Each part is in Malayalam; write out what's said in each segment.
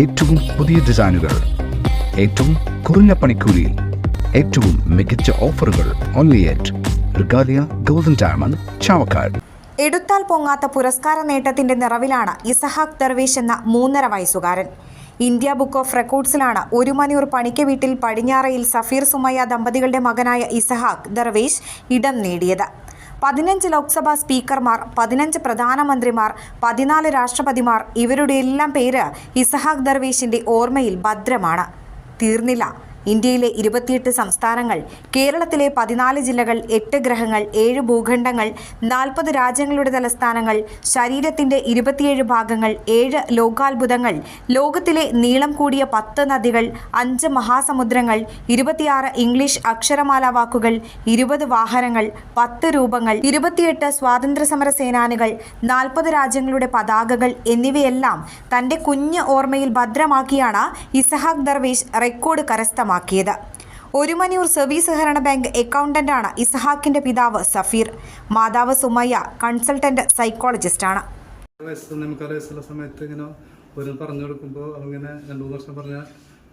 ഏറ്റവും പുതിയ ഡിസൈനുകൾ ഏറ്റവും കുറഞ്ഞ പണിക്കൂലിയിൽ ഏറ്റവും മികച്ച ഓഫറുകൾ only at Regalia golden diamond Chavakkad. എടുത്താൽ പൊങ്ങാത്ത പുരസ്കാര നേട്ടത്തിന്റെ നിറവിലാണ് ഇസഹാഖ് ദർവേഷ് എന്ന മൂന്നര വയസ്സുകാരൻ. ഇന്ത്യ ബുക്ക് ഓഫ് റെക്കോർഡ്സിലാണ് ഒരു മണിയൂർ പണിക്ക വീട്ടിൽ പടിഞ്ഞാറയിൽ സഫീർ സുമയ്യ ദമ്പതികളുടെ മകനായ ഇസഹാഖ് ദർവേഷ് ഇടം നേടിയത്. പതിനഞ്ച് ലോക്സഭാ സ്പീക്കർമാർ പതിനഞ്ച് പ്രധാനമന്ത്രിമാർ പതിനാല് രാഷ്ട്രപതിമാർ ഇവരുടെ എല്ലാം പേര് ഇസഹാഖ് ദർവേഷിന്റെ ഓർമ്മയിൽ ഭദ്രമാണ്. തീർന്നില്ല. ഇന്ത്യയിലെ ഇരുപത്തിയെട്ട് സംസ്ഥാനങ്ങൾ കേരളത്തിലെ പതിനാല് ജില്ലകൾ എട്ട് ഗ്രഹങ്ങൾ ഏഴ് ഭൂഖണ്ഡങ്ങൾ നാൽപ്പത് രാജ്യങ്ങളുടെ തലസ്ഥാനങ്ങൾ ശരീരത്തിന്റെ ഇരുപത്തിയേഴ് ഭാഗങ്ങൾ ഏഴ് ലോകാത്ഭുതങ്ങൾ ലോകത്തിലെ നീളം കൂടിയ പത്ത് നദികൾ അഞ്ച് മഹാസമുദ്രങ്ങൾ ഇരുപത്തിയാറ് ഇംഗ്ലീഷ് അക്ഷരമാല വാക്കുകൾ ഇരുപത് വാഹനങ്ങൾ പത്ത് രൂപങ്ങൾ ഇരുപത്തിയെട്ട് സ്വാതന്ത്ര്യ സമര സേനാനികൾ നാൽപ്പത് രാജ്യങ്ങളുടെ പതാകകൾ എന്നിവയെല്ലാം തന്റെ കുഞ്ഞ് ഓർമ്മയിൽ ഭദ്രമാക്കിയാണ് ഇസഹാഖ് ദർവേഷ് റെക്കോർഡ് കരസ്ഥമാക്കിയത് ഒരുമനിയൂർ സർവീസ് സഹകരണ ബാങ്ക് അക്കൗണ്ടന്റാണ് ഇസഹാക്കിന്റെ പിതാവ് സഫീർ. മാതാവ് സുമയ്യ കൺസൾട്ടന്റ് സൈക്കോളജിസ്റ്റാണ്. വയസ്സ് നമുക്ക് വയസ്സുള്ള സമയത്ത് ഇങ്ങനെ ഒരു പറഞ്ഞു കൊടുക്കുമ്പോൾ അവങ്ങനെ രണ്ടു മൂന്ന് വർഷം പറഞ്ഞാൽ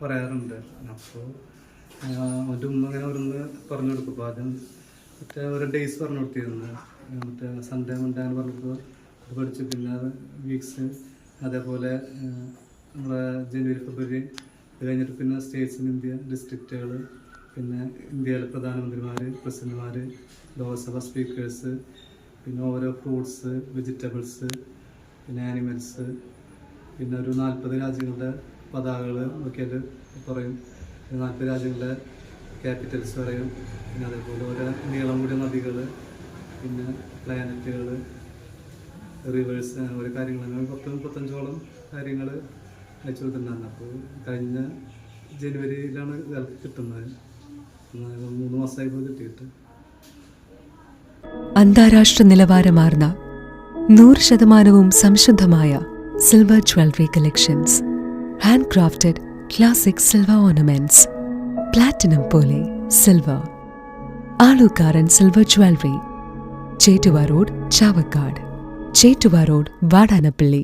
പറയാറുണ്ട്. അപ്പോൾ അവന്റെ ഉമ്മ ഇങ്ങനെ ഓരോന്ന് പറഞ്ഞു കൊടുക്കും അപ്പോൾ ആദ്യം മറ്റേ ഒരു ഡേയ്സ് പറഞ്ഞു കൊടുത്തിരുന്നു. മറ്റേ സൺഡേ മൺഡേ അങ്ങനെ പറഞ്ഞപ്പോൾ അത് പഠിച്ചു പിന്നെ വീക്സ് അതേപോലെ നമ്മുടെ ജനുവരി ഫെബ്രുവരി അത് കഴിഞ്ഞിട്ട് പിന്നെ സ്റ്റേറ്റ്സ് ഇൻ ഇന്ത്യ ഡിസ്ട്രിക്റ്റുകൾ പിന്നെ ഇന്ത്യയിലെ പ്രധാനമന്ത്രിമാർ പ്രസിഡന്റുമാർ ലോക്സഭ സ്പീക്കേഴ്സ് പിന്നെ ഓരോ ഫ്രൂട്ട്സ് വെജിറ്റബിൾസ് പിന്നെ ആനിമൽസ് പിന്നെ ഒരു നാൽപ്പത് രാജ്യങ്ങളുടെ പതാകകൾ ഒക്കെ പറയും. നാൽപ്പത് രാജ്യങ്ങളുടെ ക്യാപിറ്റൽസ് പറയും. പിന്നെ അതേപോലെ ഓരോ നീളം കൂടിയ നദികൾ പിന്നെ പ്ലാനറ്റുകൾ റിവേഴ്സ് അങ്ങനെ ഓരോ കാര്യങ്ങൾ അങ്ങനെ പത്ത് മുപ്പത്തഞ്ചോളം കാര്യങ്ങൾ അയച്ചു കൊടുത്തിട്ടുണ്ടായിരുന്നു അപ്പോൾ കഴിഞ്ഞ ജനുവരിയിലാണ് ഇയാൾക്ക് കിട്ടുന്നത്. മൂന്ന് മാസമായിപ്പോൾ കിട്ടിയിട്ട്. അന്താരാഷ്ട്ര നിലവാരമാർന്ന നൂറ് ശതമാനവും സംശുദ്ധമായ silver jewellery collections handcrafted classic silver ornaments platinum പോലെ silver Alukkaran silver jewellery Chettuva road Chavakkad. Chettuva road Vadanappally.